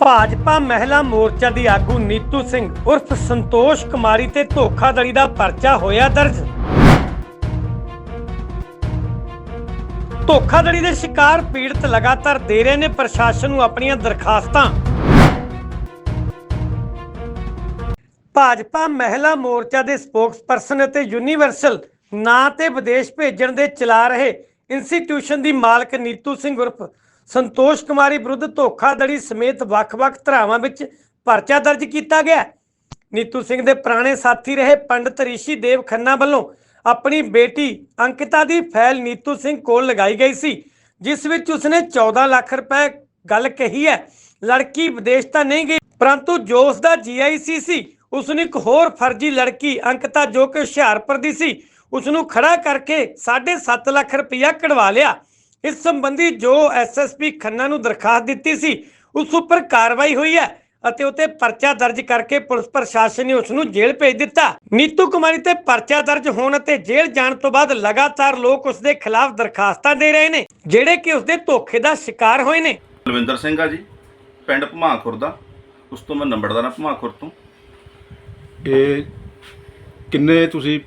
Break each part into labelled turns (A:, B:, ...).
A: ਭਾਜਪਾ ਮਹਿਲਾ ਮੋਰਚਾ ਦੀ ਆਗੂ ਨੀਤੂ ਸਿੰਘ ਉਰਫ ਸੰਤੋਸ਼ ਕੁਮਾਰੀ ਤੇ ਧੋਖਾਧੜੀ ਦਾ ਪਰਚਾ ਹੋਇਆ ਦਰਜ। ਧੋਖਾਧੜੀ ਦੇ ਸ਼ਿਕਾਰ ਪੀੜਤ ਲਗਾਤਾਰ ਦੇ ਰਹੇ ਨੇ ਪ੍ਰਸ਼ਾਸਨ ਨੂੰ ਆਪਣੀਆਂ ਦਰਖਾਸਤਾਂ। ਭਾਜਪਾ ਮਹਿਲਾ ਮੋਰਚਾ ਦੇ ਸਪੋਕਸਪਰਸਨ ਅਤੇ ਯੂਨੀਵਰਸਲ ਨਾਂ ਤੇ ਵਿਦੇਸ਼ ਭੇਜਣ ਦੇ ਚਲਾ ਰਹੇ ਇੰਸਟੀਟਿਊਸ਼ਨ ਦੀ ਮਾਲਕ ਨੀਤੂ ਸਿੰਘ ਉਰਫ ਸੰਤੋਸ਼ ਕੁਮਾਰੀ ਵਿਰੁੱਧ ਧੋਖਾਧੜੀ ਸਮੇਤ ਵੱਖ-ਵੱਖ ਧਾਰਾਵਾਂ ਵਿੱਚ ਪਰਚਾ ਦਰਜ ਕੀਤਾ ਗਿਆ। ਨੀਤੂ ਸਿੰਘ ਦੇ ਪੁਰਾਣੇ ਸਾਥੀ ਰਹੇ ਪੰਡਤ ਰਿਸ਼ੀ ਦੇਵ ਖੰਨਾ ਵੱਲੋਂ ਆਪਣੀ ਬੇਟੀ ਅੰਕਿਤਾ ਦੀ ਫਾਈਲ ਨੀਤੂ ਸਿੰਘ ਕੋਲ ਲਗਾਈ ਗਈ ਸੀ, ਜਿਸ ਵਿੱਚ ਉਸਨੇ 14 ਲੱਖ ਰੁਪਏ ਗੱਲ ਕਹੀ ਹੈ, ਲੜਕੀ ਵਿਦੇਸ਼ ਤਾਂ ਨਹੀਂ ਗਈ, ਪਰੰਤੂ ਜੋ ਉਸ ਦਾ ਜੀਆਈਸੀ ਸੀ। ਉਸ ਨੂੰ ਇੱਕ ਹੋਰ ਫਰਜ਼ੀ ਲੜਕੀ ਅੰਕਿਤਾ ਜੋ ਕਿ ਹੁਸ਼ਿਆਰਪੁਰ ਦੀ ਸੀ ਉਸ ਨੂੰ ਖੜਾ ਕਰਕੇ 7.5 ਲੱਖ ਰੁਪਇਆ ਕਢਵਾ ਲਿਆ। ਇਸ ਸੰਬੰਧੀ ਜੋ ਐਸਐਸਪੀ ਖੰਨਾ ਨੂੰ ਦਰਖਾਸਤ ਦਿੱਤੀ ਸੀ ਉਸ ਉੱਪਰ ਕਾਰਵਾਈ ਹੋਈ ਹੈ ਅਤੇ ਉਤੇ ਪਰਚਾ ਦਰਜ ਕਰਕੇ ਪੁਲਿਸ ਪ੍ਰਸ਼ਾਸਨ ਨੇ ਉਸ ਨੂੰ ਜੇਲ੍ਹ ਭੇਜ ਦਿੱਤਾ। ਨੀਤੂ ਕੁਮਾਰੀ ਤੇ ਪਰਚਾ ਦਰਜ ਹੋਣ ਅਤੇ ਜੇਲ੍ਹ ਜਾਣ ਤੋਂ ਬਾਅਦ ਲਗਾਤਾਰ ਲੋਕ ਉਸ ਦੇ ਖਿਲਾਫ ਦਰਖਾਸਤਾਂ ਦੇ ਰਹੇ ਨੇ ਜਿਹੜੇ ਕਿ ਉਸ ਦੇ ਧੋਖੇ ਦਾ ਸ਼ਿਕਾਰ ਹੋਏ ਨੇ।
B: ਬਲਵਿੰਦਰ ਸਿੰਘ ਆ ਜੀ ਪਿੰਡ ਭਮਾਖੁਰ ਦਾ। ਉਸ ਤੋਂ ਮੈਂ ਨੰਬਰਦਾਰ ਆ ਭਮਾਖੁਰ ਤੋਂ।
C: ਇਹ ਕਿੰਨੇ ਤੁਸੀਂ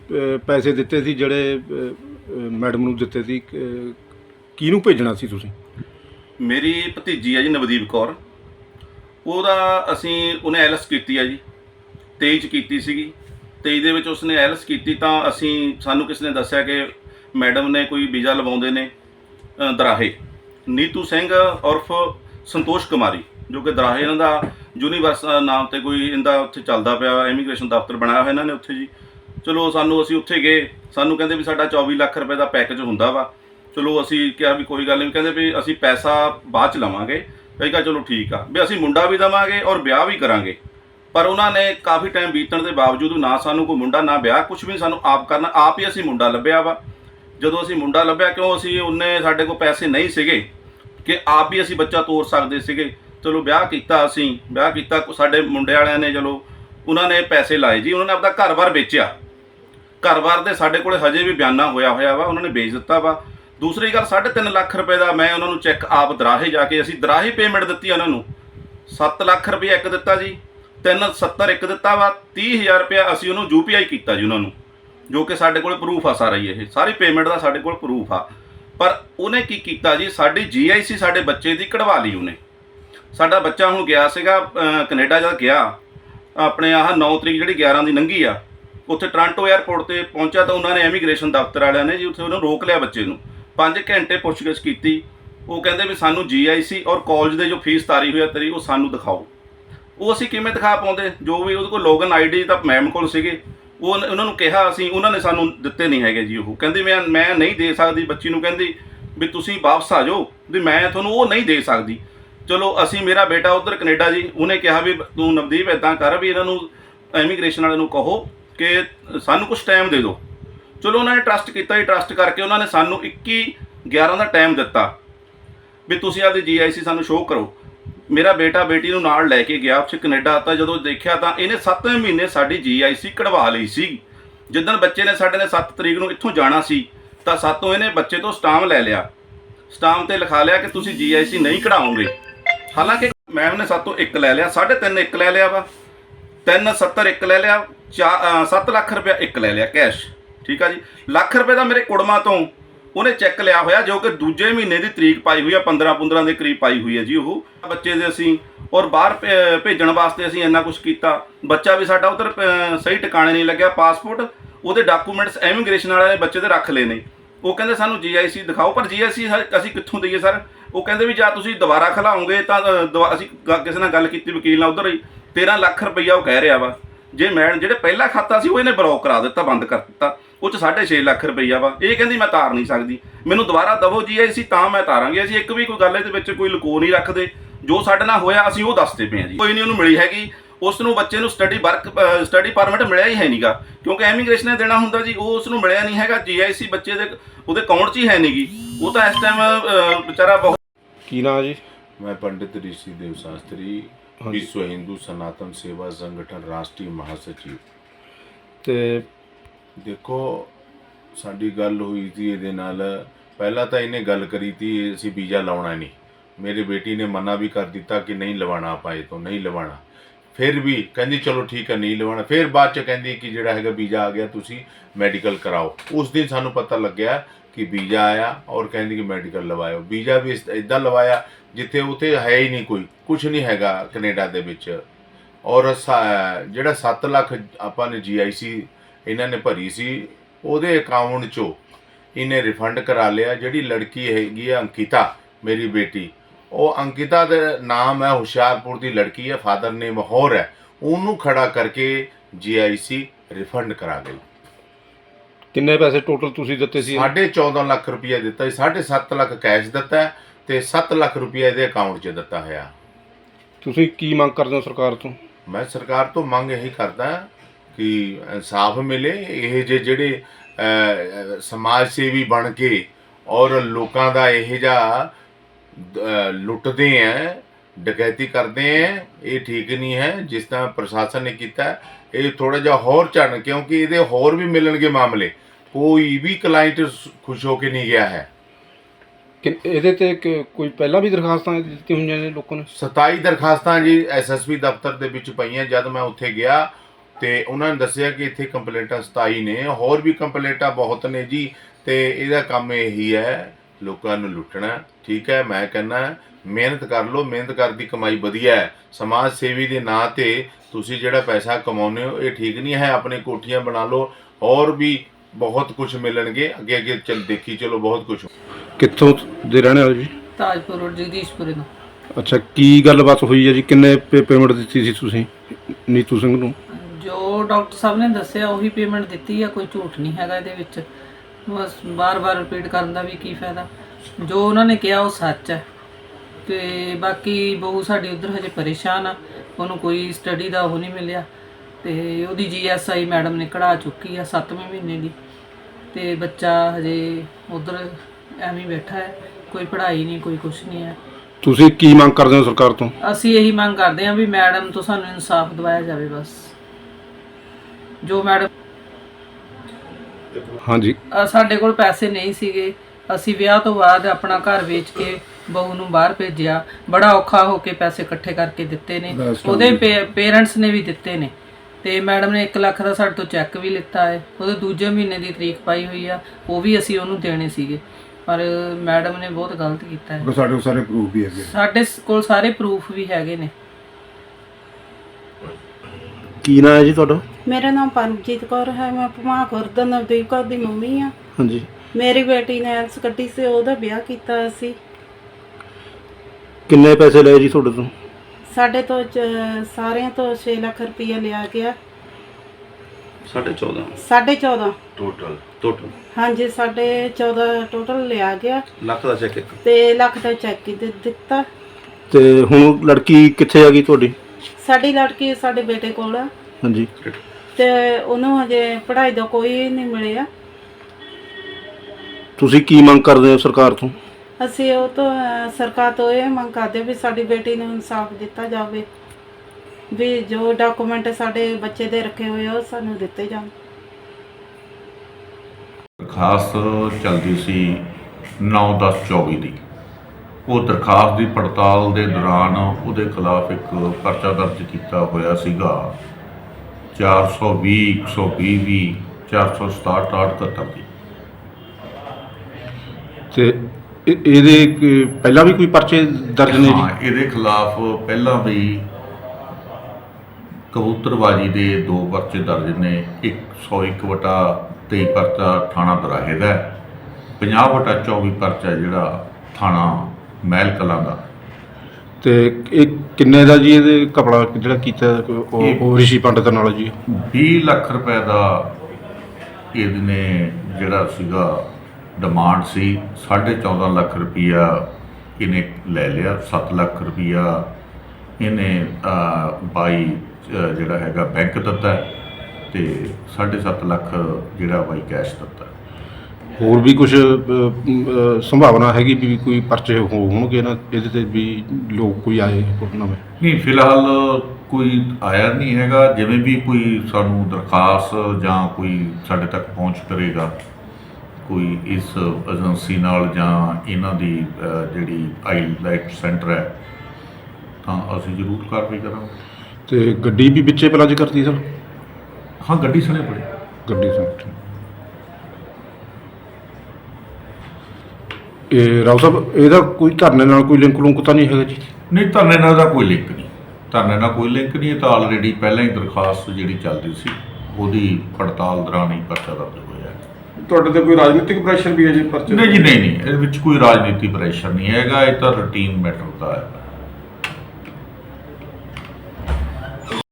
C: ਪੈਸੇ ਦਿੱਤੇ ਸੀ ਜਿਹੜੇ ਮੈਡਮ ਨੂੰ ਦਿੱਤੇ ਸੀ ਕਿਹਨੂੰ ਭੇਜਣਾ ਸੀ ਤੁਸੀਂ?
B: ਮੇਰੀ ਭਤੀਜੀ ਆ ਜੀ ਨਵਦੀਪ ਕੌਰ। ਉਹਦਾ ਅਸੀਂ ਉਹਨੇ ਐਲਐਸ ਕੀਤੀ ਆ ਜੀ 23 ਚ ਕੀਤੀ ਸੀਗੀ। 23 ਦੇ ਵਿੱਚ ਉਸਨੇ ਐਲਐਸ ਕੀਤੀ ਤਾਂ ਅਸੀਂ ਸਾਨੂੰ ਕਿਸ ਨੇ ਦੱਸਿਆ ਕਿ ਮੈਡਮ ਨੇ ਕੋਈ ਵੀਜ਼ਾ ਲਵਾਉਂਦੇ ਨੇ ਅ, ਦਰਾਹੇ। ਨੀਤੂ ਸਿੰਘ ਉਰਫ ਸੰਤੋਸ਼ ਕੁਮਾਰੀ ਜੋ ਕਿ ਦਰਾਹੇ ਇਹਨਾਂ ਦਾ ਯੂਨੀਵਰਸ ਨਾਮ ਤੇ ਕੋਈ ਇਹਦਾ ਉੱਥੇ ਚੱਲਦਾ ਪਿਆ ਇਮੀਗ੍ਰੇਸ਼ਨ ਦਫ਼ਤਰ ਬਣਾਇਆ ਹੋਇਆ ਇਹਨਾਂ ਨੇ ਉੱਥੇ ਜੀ। ਚਲੋ ਸਾਨੂੰ ਅਸੀਂ ਉੱਥੇ ਗਏ। ਸਾਨੂੰ ਕਹਿੰਦੇ ਵੀ ਸਾਡਾ 24 ਲੱਖ ਰੁਪਏ ਦਾ ਪੈਕੇਜ ਹੁੰਦਾ ਵਾ। ਚਲੋ ਅਸੀਂ ਕਿਹਾ ਵੀ ਕੋਈ ਗੱਲ ਨਹੀਂ ਕਹਿੰਦੇ ਵੀ ਅਸੀਂ ਪੈਸਾ ਬਾਅਦ ਚ ਲਵਾਂਗੇ। ਅਸੀਂ ਕਿਹਾ ਚਲੋ ਠੀਕ ਆ, ਵੀ ਅਸੀਂ ਮੁੰਡਾ ਵੀ ਦਵਾਂਗੇ ਔਰ ਵਿਆਹ ਵੀ ਕਰਾਂਗੇ। ਪਰ ਉਹਨਾਂ ਨੇ ਕਾਫੀ ਟਾਈਮ ਬੀਤਣ ਦੇ ਬਾਵਜੂਦ ਨਾ ਸਾਨੂੰ ਕੋਈ ਮੁੰਡਾ, ਨਾ ਵਿਆਹ ਕੁਝ ਵੀ ਨੀ ਸਾਨੂੰ ਆਪ ਕਰਨਾ, ਆਪ ਹੀ ਅਸੀਂ ਮੁੰਡਾ ਲੱਭਿਆ ਵਾ। ਜਦੋਂ ਅਸੀਂ ਮੁੰਡਾ ਲੱਭਿਆ, ਕਿਉਂ ਅਸੀਂ ਉਹਨੇ ਸਾਡੇ ਕੋਲ ਪੈਸੇ ਨਹੀਂ ਸੀਗੇ ਕਿ ਆਪ ਵੀ ਅਸੀਂ ਬੱਚਾ ਤੋਰ ਸਕਦੇ ਸੀਗੇ? ਚਲੋ ਵਿਆਹ ਕੀਤਾ ਅਸੀਂ, ਵਿਆਹ ਕੀਤਾ ਸਾਡੇ ਮੁੰਡੇ ਵਾਲਿਆਂ ਨੇ ਚਲੋ, ਉਹਨਾਂ ਨੇ ਪੈਸੇ ਲਾਏ ਜੀ, ਉਹਨਾਂ ਨੇ ਆਪਦਾ ਘਰ-ਬਾਰ ਵੇਚਿਆ। ਘਰ-ਬਾਰ ਦੇ ਸਾਡੇ ਕੋਲੇ ਹਜੇ ਵੀ ਬਿਆਨਾ ਹੋਇਆ ਹੋਇਆ ਵਾ, ਉਹਨਾਂ ਨੇ ਵੇਚ ਦਿੱਤਾ ਵਾ। ਦੂਸਰੀ ਗੱਲ 3.5 ਲੱਖ ਰੁਪਏ ਦਾ ਮੈਂ ਉਹਨਾਂ ਨੂੰ ਚੈੱਕ ਆਪ ਦਰਾਹੇ ਜਾ ਕੇ ਅਸੀਂ ਦਰਾਹੇ ਪੇਮੈਂਟ ਦਿੱਤੀ ਉਹਨਾਂ ਨੂੰ। 7 ਲੱਖ ਰੁਪਏ ਇੱਕ ਦਿੱਤਾ ਜੀ 370 ਇੱਕ ਦਿੱਤਾ ਵਾ 30000 ਰੁਪਏ ਅਸੀਂ ਉਹਨੂੰ ਯੂਪੀਆਈ ਕੀਤਾ ਜੀ ਉਹਨਾਂ ਨੂੰ ਜੋ ਕਿ ਸਾਡੇ ਕੋਲ ਪ੍ਰੂਫ ਆ ਸਾਰਾ ਹੀ ਇਹ। ਸਾਰੀ ਪੇਮੈਂਟ ਦਾ ਸਾਡੇ ਕੋਲ ਪ੍ਰੂਫ ਆ। ਪਰ ਉਹਨੇ ਕੀ ਕੀਤਾ ਜੀ ਸਾਡੀ ਜੀਆਈਸੀ ਸਾਡੇ ਬੱਚੇ ਦੀ ਕਢਵਾ ਲਈ ਉਹਨੇ। ਸਾਡਾ ਬੱਚਾ ਹੁਣ ਗਿਆ ਸੀਗਾ ਅਹ, ਕੈਨੇਡਾ ਜਦ ਗਿਆ ਆਪਣੇ ਆਹ 9 ਤਰੀਕ ਜਿਹੜੀ 11 ਦੀ ਲੰਘੀ ਆ ਉੱਥੇ ਟ੍ਰਾਂਟੋ 에ਅਰਪੋਰਟ ਤੇ ਪਹੁੰਚਿਆ ਤਾਂ ਉਹਨਾਂ ਨੇ ਇਮੀਗ੍ਰੇਸ਼ਨ ਦਫ਼ਤਰ ਵਾਲਿਆਂ ਨੇ ਜੀ ਉੱਥੇ ਉਹਨੂੰ ਰੋਕ ਲਿਆ ਬੱਚੇ ਨੂੰ। 5 ਘੰਟੇ ਪੁੱਛਗਿੱਛ ਕੀਤੀ। ਉਹ ਕਹਿੰਦੇ ਵੀ ਸਾਨੂੰ ਜੀਆਈਸੀ ਔਰ ਕਾਲਜ ਦੇ ਜੋ ਫੀਸ ਤਾਰੀ ਹੋਈ ਆ ਤੇਰੀ, ਉਹ ਸਾਨੂੰ ਦਿਖਾਓ। ਉਹ ਅਸੀਂ ਕਿਵੇਂ ਦਿਖਾ ਪਾਉਂਦੇ? ਜੋ ਵੀ ਉਹਦੇ ਕੋਲ ਲੋਗਨ ਆਈਡੀ ਤਾਂ ਮੈਮ ਕੋਲ ਸੀਗੇ। ਉਹ ਉਹਨਾਂ ਨੂੰ ਕਿਹਾ ਅਸੀਂ, ਉਹਨਾਂ ਨੇ ਸਾਨੂੰ ਦਿੱਤੇ ਨਹੀਂ ਹੈਗੇ ਜੀ ਉਹ। ਕਹਿੰਦੀ ਮੈਂ ਮੈਂ ਨਹੀਂ ਦੇ ਸਕਦੀ। ਬੱਚੀ ਨੂੰ ਕਹਿੰਦੀ ਵੀ ਤੁਸੀਂ ਵਾਪਸ ਆ ਜਾਓ। ਵੀ ਮੈਂ ਤੁਹਾਨੂੰ ਉਹ ਨਹੀਂ ਦੇ ਸਕਦੀ। ਚਲੋ, ਅਸੀਂ ਮੇਰਾ ਬੇਟਾ ਉਧਰ ਕੈਨੇਡਾ ਜੀ। ਉਹਨੇ ਕਿਹਾ ਵੀ ਤੂੰ ਨਵਦੀਪ ਇਦਾਂ ਕਰ ਵੀ ਇਹਨਾਂ ਨੂੰ ਇਮੀਗ੍ਰੇਸ਼ਨ ਵਾਲਿਆਂ ਨੂੰ ਕਹੋ ਕਿ ਸਾਨੂੰ ਕੁਝ ਟਾਈਮ ਦੇ ਦਿਓ। ਚਲੋ ਉਹਨਾਂ ਨੇ ਟਰਸਟ ਕੀਤਾ ਇਹ ਟਰਸਟ ਕਰਕੇ ਉਹਨਾਂ ਨੇ ਸਾਨੂੰ 21 11 ਦਾ ਟਾਈਮ ਦਿੱਤਾ। ਵੀ ਤੁਸੀਂ ਆਪਦੀ ਜੀਆਈਸੀ ਸਾਨੂੰ ਸ਼ੋਅ ਕਰੋ। ਮੇਰਾ ਬੇਟਾ ਬੇਟੀ ਨੂੰ ਨਾਲ ਲੈ ਕੇ ਗਿਆ, ਉੱਥੇ ਕੈਨੇਡਾ, ਤਾਂ ਜਦੋਂ ਦੇਖਿਆ ਤਾਂ ਇਹਨੇ 7ਵੇਂ ਮਹੀਨੇ ਸਾਡੀ ਜੀਆਈਸੀ ਕਢਵਾ ਲਈ ਸੀ। ਜਿੱਦਣ ਬੱਚੇ ਨੇ ਸਾਡੇ ਨੇ 7 ਤਰੀਕ ਨੂੰ ਇੱਥੋਂ ਜਾਣਾ ਸੀ, ਤਾਂ ਸਾਤੋਂ ਇਹਨੇ ਬੱਚੇ ਤੋਂ ਸਟਾਮ ਲੈ ਲਿਆ। ਸਟਾਮ ਤੇ ਲਿਖਾ ਲਿਆ ਕਿ ਤੁਸੀਂ ਜੀਆਈਸੀ ਨਹੀਂ ਕਢਾਓਗੇ। ਹਾਲਾਂਕਿ ਮੈਮ ਨੇ ਸਾਤੋਂ ਇੱਕ ਲੈ ਲਿਆ 3.5 ਇੱਕ ਲੈ ਲਿਆ ਵਾ। 370 ਇੱਕ ਲੈ ਲਿਆ 7 ਲੱਖ ਰੁਪਇਆ ਇੱਕ ਲੈ ਲਿਆ ਕੈਸ਼ ਠੀਕ ਆ ਜੀ। ਲੱਖ ਰੁਪਏ ਦਾ ਮੇਰੇ ਕੁੜਮਾ ਤੋਂ ਉਹਨੇ ਚੈੱਕ ਲਿਆ ਹੋਇਆ ਜੋ ਕਿ ਦੂਜੇ ਮਹੀਨੇ ਦੀ ਤਰੀਕ ਪਾਈ ਹੋਈ ਆ 15 15 ਦੇ ਕਰੀਬ ਪਾਈ ਹੋਈ ਹੈ ਜੀ ਉਹ। ਬੱਚੇ ਦੇ ਅਸੀਂ ਔਰ ਬਾਹਰ ਭੇ- ਭੇਜਣ ਵਾਸਤੇ ਅਸੀਂ ਇੰਨਾ ਕੁਝ ਕੀਤਾ। ਬੱਚਾ ਵੀ ਸਾਡਾ ਉਧਰ ਸਹੀ ਟਿਕਾਣੇ ਨਹੀਂ ਲੱਗਿਆ ਪਾਸਪੋਰਟ ਉਹਦੇ ਡਾਕੂਮੈਂਟਸ ਇਮੀਗ੍ਰੇਸ਼ਨ ਵਾਲਿਆਂ ਨੇ ਬੱਚੇ ਦੇ ਰੱਖ ਲਏ ਨੇ। ਉਹ ਕਹਿੰਦੇ ਸਾਨੂੰ ਜੀਆਈਸੀ ਦਿਖਾਓ ਪਰ ਜੀਆਈਸੀ ਅਸੀਂ ਕਿੱਥੋਂ ਦਈਏ ਸਰ? ਉਹ ਕਹਿੰਦੇ ਵੀ ਜਾਂ ਤੁਸੀਂ ਦੁਬਾਰਾ ਖਲਾਓਗੇ ਤਾਂ ਅ, ਅਸੀਂ ਕਿਸੇ ਨਾਲ ਗੱਲ ਕੀਤੀ ਵਕੀਲ ਨਾਲ ਉਧਰ ਹੀ 13 ਲੱਖ ਰੁਪਈਆ ਉਹ ਕਹਿ ਰਿਹਾ ਵਾ। ਜੇ ਮੈਡਮ ਜਿਹੜੇ ਪਹਿਲਾ ਖਾਤਾ ਸੀ ਉਹ ਇਹਨੇ ਬਲੌਕ ਕਰਾ ਦਿੱਤਾ ਬੰਦ ਕਰ ਦਿੱਤਾ। ਉਹ ਚ 6.5 ਲੱਖ ਰੁਪਈਆ ਵਾ। ਇਹ ਕਹਿੰਦੀ ਮੈਂ ਤਾਰ ਨਹੀਂ ਸਕਦੀ। ਮੈਨੂੰ ਦੁਬਾਰਾ ਦਵੋ ਜੀ ਅਸੀਂ ਤਾਂ ਮੈਂ ਤਾਰਾਂਗੇ। ਅਸੀਂ ਇੱਕ ਵੀ ਕੋਈ ਗੱਲ ਇਹਦੇ ਵਿੱਚ ਕੋਈ ਲਕੋ ਨਹੀਂ ਰੱਖਦੇ। ਜੋ ਸਾਡੇ ਨਾਲ ਹੋਇਆ ਅਸੀਂ ਉਹ ਦੱਸਦੇ ਪਏ ਆ ਜੀ। ਕੋਈ ਨਹੀਂ ਉਹਨੂੰ ਮਿਲੀ ਹੈਗੀ। ਉਸ ਨੂੰ ਬੱਚੇ ਨੂੰ ਸਟੱਡੀ ਵਰਕ ਸਟੱਡੀ ਪਰਮਿਟ ਮਿਲਿਆ ਹੀ ਹੈ ਨਹੀਂਗਾ ਕਿਉਂਕਿ ਇਮੀਗ੍ਰੇਸ਼ਨ ਨੇ ਦੇਣਾ ਹੁੰਦਾ ਜੀ ਉਹ ਉਸ ਨੂੰ ਮਿਲਿਆ ਨਹੀਂ ਹੈਗਾ ਜੀਆਈਸੀ ਬੱਚੇ ਦੇ ਉਹਦੇ ਅਕਾਊਂਟ 'ਚ ਹੀ ਹੈ ਨਹੀਂਗੀ ਉਹ ਤਾਂ ਇਸ ਟਾਈਮ ਵਿਚਾਰਾ ਬਹੁਤ
C: ਕੀ ਨਾਮ ਜੀ?
D: ਮੈਂ ਪੰਡਿਤ ऋषि
C: ਦੇਵ ਸ਼ਾਸਤਰੀ
D: ਵਿਸ਼ਵ ਹਿੰਦੂ ਸਨਾਤਨ ਸੇਵਾ ਸੰਗਠਨ ਰਾਸ਼ਟਰੀ ਮਹਾਸਚਿਵ।
C: ਤੇ
D: ਦੇਖੋ, ਸਾਡੀ ਗੱਲ ਹੋਈ ਸੀ ਇਹਦੇ ਨਾਲ। ਪਹਿਲਾਂ ਤਾਂ ਇਹਨੇ ਗੱਲ ਕਰੀ ਤੀ ਅਸੀਂ ਵੀਜ਼ਾ ਲਾਉਣਾ ਨਹੀਂ। ਮੇਰੇ ਬੇਟੀ ਨੇ ਮਨਾ ਵੀ ਕਰ ਦਿੱਤਾ ਕਿ ਨਹੀਂ ਲਵਾਣਾ ਆਪਾਂ ਇਹ ਤੋਂ, ਨਹੀਂ ਲਵਾਣਾ ਫਿਰ ਵੀ ਕਹਿੰਦੀ, ਚਲੋ ਠੀਕ ਹੈ, ਨਹੀਂ ਲਵਾਣਾ ਫਿਰ ਬਾਅਦ ਚ ਕਹਿੰਦੀ ਕਿ ਜਿਹੜਾ ਹੈਗਾ ਵੀਜ਼ਾ ਆ ਗਿਆ, ਤੁਸੀਂ ਮੈਡੀਕਲ ਕਰਾਓ। ਉਸ ਦਿਨ ਸਾਨੂੰ ਪਤਾ ਲੱਗਿਆ ਕਿ ਵੀਜ਼ਾ ਆਇਆ ਔਰ ਕਹਿੰਦੀ ਕਿ ਮੈਡੀਕਲ ਲਵਾਇਓ। ਵੀਜ਼ਾ ਵੀ ਇਦਾਂ ਲਵਾਇਆ ਜਿੱਥੇ ਉਥੇ ਹੈ ਹੀ ਨਹੀਂ ਕੋਈ ਕੁਝ ਨਹੀਂ ਹੈਗਾ ਕੈਨੇਡਾ ਦੇ ਵਿੱਚ। ਔਰ ਸਾ- ਜਿਹੜਾ 7 ਲੱਖ ਆਪਾਂ ਨੇ ਜੀਆਈਸੀ ਇਹਨਾਂ ਨੇ ਭਰੀ ਸੀ ਉਹਦੇ ਅਕਾਊਂਟ ਚੋਂ ਇਹਨੇ ਰਿਫੰਡ ਕਰਾ ਲਿਆ। ਜਿਹੜੀ ਲੜਕੀ ਹੈਗੀ ਆ ਅੰਕਿਤਾ ਮੇਰੀ ਬੇਟੀ ਉਹ ਅੰਕਿਤਾ ਦਾ ਨਾਮ ਹੈ ਹੁਸ਼ਿਆਰਪੁਰ ਦੀ ਲੜਕੀ ਹੈ ਫਾਦਰ ਨੇਮ ਹੋਰ ਹੈ। ਉਹਨੂੰ ਖੜਾ ਕਰਕੇ ਜੀਆਈਸੀ ਰਿਫੰਡ ਕਰਾ ਗਈ
C: ਕਿੰਨੇ ਪੈਸੇ ਟੋਟਲ ਤੁਸੀਂ ਦਿੱਤੇ ਸੀ?
D: ਸਾਢੇ 14 ਲੱਖ ਰੁਪਏ ਦਿੱਤਾ ਸੀ ਸਾਢੇ ਸੱਤ ਲੱਖ ਕੈਸ਼ ਦਿੱਤਾ ਹੈ ਤੇ 7 ਲੱਖ ਰੁਪਏ ਇਹਦੇ ਅਕਾਊਂਟ 'ਚ ਦਿੱਤਾ ਹੋਇਆ।
C: ਤੁਸੀਂ ਕੀ ਮੰਗ ਕਰਦੇ ਹੋ ਸਰਕਾਰ ਤੋਂ?
D: ਮੈਂ ਸਰਕਾਰ ਤੋਂ ਮੰਗ ਇਹੀ ਕਰਦਾ ਕਿ ਇਨਸਾਫ ਮਿਲੇ ਇਹ ਜੇ ਜਿਹੜੇ ਸਮਾਜ ਸੇਵੀ ਬਣ ਕੇ ਔਰ ਲੋਕਾਂ ਦਾ ਇਹ ਅਹ, ਲੁੱਟਦੇ ਆ ਡਕੈਤੀ ਕਰਦੇ ਆ ਇਹ ਠੀਕ ਨਹੀਂ ਹੈ ਜਿਸ ਤਰ੍ਹਾਂ ਪ੍ਰਸ਼ਾਸਨ ਨੇ ਕੀਤਾ ਇਹ ਥੋੜਾ ਜਿਹਾ ਹੋਰ ਚੜਨ ਕਿਉਂਕਿ ਇਹਦੇ ਹੋਰ ਵੀ ਮਿਲਣਗੇ ਮਾਮਲੇ। ਕੋਈ ਵੀ ਕਲਾਇੰਟ ਖੁਸ਼ ਹੋ ਕੇ ਨਹੀਂ ਗਿਆ ਹੈ।
C: ਕਿ ਇਹਦੇ ਤੇ ਕੋਈ ਪਹਿਲਾਂ ਵੀ ਦਰਖਾਸਤਾਂ ਦਿੱਤੀਆਂ ਹੋਈਆਂ ਨੇ ਲੋਕਾਂ ਨੇ?
D: 27 ਦਰਖਾਸਤਾਂ ਜੀ ਐਸਐਸਪੀ ਦਫ਼ਤਰ ਦੇ ਵਿੱਚ ਪਈਆਂ ਜਦ ਮੈਂ ਉੱਥੇ ਗਿਆ ਤੇ ਉਹਨਾਂ ਨੇ ਦੱਸਿਆ ਕਿ ਇੱਥੇ ਕੰਪਲੇਂਟਾਂ 27 ਨੇ ਹੋਰ ਵੀ ਕੰਪਲੇਂਟਾਂ ਬਹੁਤ ਨੇ ਜੀ ਤੇ ਇਹਦਾ ਕੰਮ ਇਹੀ ਹੈ ਲੋਕਾਂ ਨੂੰ ਲੁੱਟਣਾ ਠੀਕ ਹੈ ਮੈਂ ਕਹਿੰਦਾ ਮਿਹਨਤ ਕਰ ਲਓ ਮਿਹਨਤ ਕਰਦੀ ਕਮਾਈ ਵਧੀਆ ਹੈ ਸਮਾਜ ਸੇਵੀ ਦੇ ਨਾਂ ਤੇ ਤੁਸੀਂ ਜਿਹੜਾ ਪੈਸਾ ਕਮਾਉਂਦੇ ਹੋ ਇਹ ਠੀਕ ਨਹੀਂ ਹੈ ਆਪਣੇ ਕੋਠੀਆਂ ਬਣਾ ਲਓ ਹੋਰ ਵੀ ਬਹੁਤ ਕੁਝ ਮਿਲਣਗੇ ਅੱਗੇ ਅੱਗੇ ਚੱਲ ਦੇਖੀ ਚਲੋ ਬਹੁਤ ਕੁਝ
C: ਕਿੱਥੋਂ ਦੇ ਰਹਿਣੇ ਵਾਲੇ ਜੀ?
E: ਤਾਜਪੁਰ ਰੋਡ ਜਗਦੀਸ਼ਪੁਰੇ ਤੋਂ।
C: ਅੱਛਾ ਕੀ ਗੱਲਬਾਤ ਹੋਈ ਹੈ ਜੀ? ਕਿੰਨੇ ਪੇਮੈਂਟ ਦਿੱਤੀ ਸੀ ਤੁਸੀਂ ਨੀਤੂ ਸਿੰਘ ਨੂੰ?
E: ਜੋ ਡਾਕਟਰ ਸਾਹਿਬ ਨੇ ਦੱਸਿਆ ਉਹੀ ਪੇਮੈਂਟ ਦਿੱਤੀ ਆ ਕੋਈ ਝੂਠ ਨਹੀਂ ਹੈਗਾ ਇਹਦੇ ਵਿੱਚ। ਬਸ ਬਾਰ-ਬਾਰ ਰਿਪੀਟ ਕਰਨ ਦਾ ਵੀ ਕੀ ਫਾਇਦਾ? ਜੋ ਉਹਨਾਂ ਨੇ ਕਿਹਾ ਉਹ ਸੱਚ ਹੈ ਤੇ ਬਾਕੀ ਬਹੂ ਸਾਡੀ ਉਧਰ ਹਜੇ ਪਰੇਸ਼ਾਨ ਆ ਉਹਨੂੰ ਕੋਈ ਸਟੱਡੀ ਦਾ ਉਹ ਨਹੀਂ ਮਿਲਿਆ। ਤੇ ਉਹਦੀ ਜੀਐਸਆਈ ਮੈਡਮ ਨੇ ਕਢਾ ਚੁੱਕੀ ਆ 7ਵੇਂ ਮਹੀਨੇ ਦੀ। ਤੇ ਬੱਚਾ ਹਜੇ ਉਧਰ ਐਵੇਂ ਬੈਠਾ ਹੈ ਕੋਈ ਪੜ੍ਹਾਈ ਨਹੀਂ ਕੋਈ ਕੁਝ ਨਹੀਂ ਹੈ।
C: ਤੁਸੀਂ ਕੀ ਮੰਗ ਕਰਦੇ ਹੋ ਸਰਕਾਰ ਤੋਂ?
E: ਅਸੀਂ ਇਹੀ ਮੰਗ ਕਰਦੇ ਹਾਂ ਵੀ ਮੈਡਮ ਤੋਂ ਸਾਨੂੰ ਇਨਸਾਫ ਦਿਵਾਇਆ ਜਾਵੇ ਬਸ। ਜੋ ਮੈਡਮ
C: ਹਾਂਜੀ।
E: ਅ, ਸਾਡੇ ਕੋਲ ਪੈਸੇ ਨਹੀਂ ਸੀਗੇ। ਅਸੀਂ ਵਿਆਹ ਤੋਂ ਬਾਅਦ ਆਪਣਾ ਘਰ ਵੇਚ ਕੇ ਬਹੂ ਨੂੰ ਬਾਹਰ ਭੇਜਿਆ। ਬੜਾ ਔਖਾ ਹੋ ਕੇ ਪੈਸੇ ਇਕੱਠੇ ਕਰਕੇ ਦਿੱਤੇ ਨੇ। ਉਹਦੇ ਪੇਰੈਂਟਸ ਨੇ ਵੀ ਦਿੱਤੇ ਨੇ। ਤੇ ਮੈਡਮ ਨੇ 1 ਲੱਖ ਦਾ ਸਾਡੇ ਤੋਂ ਚੈੱਕ ਵੀ ਲਿੱਤਾ ਹੈ। ਉਹਦੇ ਦੂਜੇ ਮਹੀਨੇ ਦੀ ਤਰੀਕ ਪਾਈ ਹੋਈ ਆ। ਉਹ ਵੀ ਅਸੀਂ ਉਹਨੂੰ ਦੇਣੇ ਸੀਗੇ। ਪਰ ਮੈਡਮ ਨੇ ਬਹੁਤ ਗਲਤ ਕੀਤਾ ਹੈ।
F: ਸਾਡੇ ਕੋਲ ਸਾਰੇ ਪ੍ਰੂਫ ਵੀ ਹੈਗੇ
E: ਸਾਡੇ ਕੋਲ ਸਾਰੇ ਪ੍ਰੂਫ ਵੀ ਹੈਗੇ ਨੇ।
C: ਕੀ ਨਾਂ ਹੈ ਜੀ ਤੁਹਾਡਾ?
G: ਮੇਰਾ ਨਾਮ ਪਰਮਜੀਤ ਕੌਰ ਹੈ ਮੈਂ ਭਮਾ ਖੁਰਦ ਨਵਦੀਪ ਕੌਰ ਦੀ ਮੰਮੀ ਆ
C: ਹਾਂਜੀ।
G: ਮੇਰੀ ਬੇਟੀ ਨੇ ਐਲਸ ਕੱਢੀ ਸੀ ਉਹਦਾ ਵਿਆਹ ਕੀਤਾ ਸੀ।
C: ਕਿੰਨੇ ਪੈਸੇ ਲਏ ਜੀ ਤੁਹਾਡੇ ਤੋਂ?
G: ਸਾਡੇ ਤੋਂ ਚ- ਸਾਰਿਆਂ ਤੋਂ 6 ਲੱਖ ਰੁਪਈਆ ਲਿਆ ਗਿਆ।
B: 14.5
G: ਸਾਢੇ 14
B: ਟੋਟਲ ਟੋਟਲ
G: ਹਾਂਜੀ ਸਾਡੇ 14 ਟੋਟਲ ਲਿਆ ਗਿਆ।
B: ਲੱਖ ਦਾ ਚੈੱਕ ਇੱਕ
G: ਤੇ ਲੱਖ ਦਾ ਚੈੱਕ ਹੀ ਦੇ ਦਿੱਤਾ।
C: ਤੇ ਹੁਣ ਲੜਕੀ ਕਿੱਥੇ ਆ ਗਈ ਤੁਹਾਡੀ?
G: ਸਾਡੀ ਲੜਕੀ ਸਾਡੇ ਬੇਟੇ ਕੋਲ ਆ।
C: ਹਾਂਜੀ।
G: ਤੇ ਉਹਨੂੰ ਹਜੇ ਪੜ੍ਹਾਈ ਦਾ ਕੋਈ ਨਹੀਂ ਮਿਲਿਆ।
C: ਤੁਸੀਂ ਕੀ ਮੰਗ ਕਰਦੇ ਹੋ ਸਰਕਾਰ ਤੋਂ?
G: ਅਸੀਂ ਉਹ ਤੋਂ ਅਹ, ਸਰਕਾਰ ਤੋਂ ਇਹ ਮੰਗ ਕਰਦੇ ਵੀ ਸਾਡੀ ਬੇਟੀ ਨੂੰ ਇਨਸਾਫ ਦਿੱਤਾ ਜਾਵੇ। ਵੀ ਜੋ ਡਾਕੂਮੈਂਟ ਸਾਡੇ ਬੱਚੇ ਦੇ ਰੱਖੇ ਹੋਏ ਆ ਉਹ ਸਾਨੂੰ ਦਿੱਤੇ ਜਾਣ।
H: ਦਰਖਾਸਤ ਚੱਲਦੀ ਸੀ 9/10/24 ਦੀ। ਉਹ ਦਰਖਾਸਤ ਦੀ ਪੜਤਾਲ ਦੇ ਦੌਰਾਨ ਉਹਦੇ ਖਿਲਾਫ ਇੱਕ ਪਰਚਾ ਦਰਜ ਕੀਤਾ ਹੋਇਆ ਸੀਗਾ। 420 120 ਵੀ 467 71 ਦੀ
C: ਤੇ ਇਹ- ਇਹਦੇ ਕ- ਪਹਿਲਾਂ ਵੀ ਕੋਈ ਪਰਚੇ ਦਰਜ ਨੇ
H: ਹਾਂ
C: ਜੀ
H: ਇਹਦੇ ਖਿਲਾਫ ਪਹਿਲਾਂ ਵੀ ਕਬੂਤਰਬਾਜੀ ਦੇ ਦੋ ਪਰਚੇ ਦਰਜ ਨੇ 101 ਵਟਾ 23 ਪਰਚਾ ਥਾਣਾ ਦਰਾਹੇ ਦਾ ਹੈ। 50 ਵਟਾ 24 ਪਰਚਾ ਜਿਹੜਾ ਥਾਣਾ ਮਹਿਲ ਕਲਾਂ ਦਾ।
C: ਤੇ ਇਹ ਕਿੰਨੇ ਦਾ ਜੀ ਇਹਦੇ ਕਪੜਾ ਜਿਹੜਾ ਕੀਤਾ ਉਹ ਉਹ ਰਿਸ਼ੀ ਪੰਡਤ ਨਾਲ ਜੀ
H: 20 ਲੱਖ ਰੁਪਏ ਦਾ ਇਹਨੇ ਜਿਹੜਾ ਸੀਗਾ ਡਿਮਾਂਡ ਸੀ 14.5 ਲੱਖ ਰੁਪਈਆ ਇਹਨੇ ਲੈ ਲਿਆ 7 ਲੱਖ ਰੁਪਈਆ ਇਹਨੇ ਬਾਈ ਜਿਹੜਾ ਹੈਗਾ ਬੈਂਕ ਦਿੱਤਾ ਤੇ 7.5 ਲੱਖ ਜਿਹੜਾ ਬਾਈ ਕੈਸ਼ ਦਿੱਤਾ।
C: ਹੋਰ ਵੀ ਕੁਝ ਸੰਭਾਵਨਾ ਹੈਗੀ ਵੀ ਕੋਈ ਪਰਚੇ ਹੋਣਗੇ ਨਾ ਇਹਦੇ ਤੇ ਵੀ ਲੋਕ ਕੋਈ ਆਏ ਨਵੇਂ
H: ਨਹੀਂ ਫਿਲਹਾਲ ਕੋਈ ਆਇਆ ਨਹੀਂ ਹੈਗਾ। ਜਿਵੇਂ ਵੀ ਕੋਈ ਸਾਨੂੰ ਦਰਖਾਸਤ ਜਾਂ ਕੋਈ ਸਾਡੇ ਤੱਕ ਪਹੁੰਚ ਕਰੇਗਾ ਕੋਈ ਇਸ ਏਜੰਸੀ ਨਾਲ ਜਾਂ ਇਹਨਾਂ ਦੀ ਜਿਹੜੀ ਆਈਲੈਟ ਸੈਂਟਰ ਹੈ ਤਾਂ ਅਸੀਂ ਜ਼ਰੂਰ ਕਾਰਵਾਈ ਕਰਾਂਗੇ।
C: ਤੇ ਗੱਡੀ ਵੀ ਵਿੱਚੇ ਪਲੰਜ ਕਰਤੀ ਸਰ?
H: ਹਾਂ ਗੱਡੀ ਸਣੇ ਪੜੀ
C: ਗੱਡੀ ਤੋਂ ਇਹ ਰਾਓ ਸਾਹਿਬ ਇਹਦਾ ਕੋਈ ਧਰਨੇ ਨਾਲ ਕੋਈ ਲਿੰਕ ਲੁੰਕ ਤਾਂ ਨਹੀਂ ਹੈਗਾ ਜੀ?
H: ਨਹੀਂ ਧਰਨੇ ਨਾਲ ਦਾ ਕੋਈ ਲਿੰਕ ਨਹੀਂ। ਧਰਨੇ ਨਾਲ ਕੋਈ ਲਿੰਕ ਨਹੀਂ ਇਹ ਤਾਂ ਆਲਰੇਡੀ ਪਹਿਲਾਂ ਹੀ ਦਰਖਾਸਤ ਜਿਹੜੀ ਚੱਲਦੀ ਸੀ ਉਹਦੀ ਪੜਤਾਲ ਦੌਰਾਨ ਹੀ ਪਰਚਾ ਦਰਜ ਹੋਇਆ। ਹੈ।
C: ਤੁਹਾਡੇ ਤੇ ਕੋਈ ਰਾਜਨੀਤਿਕ ਪ੍ਰੈਸ਼ਰ ਵੀ ਹੈ ਜੀ ਪਰਚੇ
H: ਨਹੀਂ ਜੀ ਨਹੀਂ ਨਹੀਂ ਇਹਦੇ ਵਿੱਚ ਕੋਈ ਰਾਜਨੀਤੀ ਪ੍ਰੈਸ਼ਰ ਨਹੀਂ ਹੈਗਾ ਇਹ ਤਾਂ ਰੂਟੀਨ ਮੈਟਰ ਦਾ ਹੈ।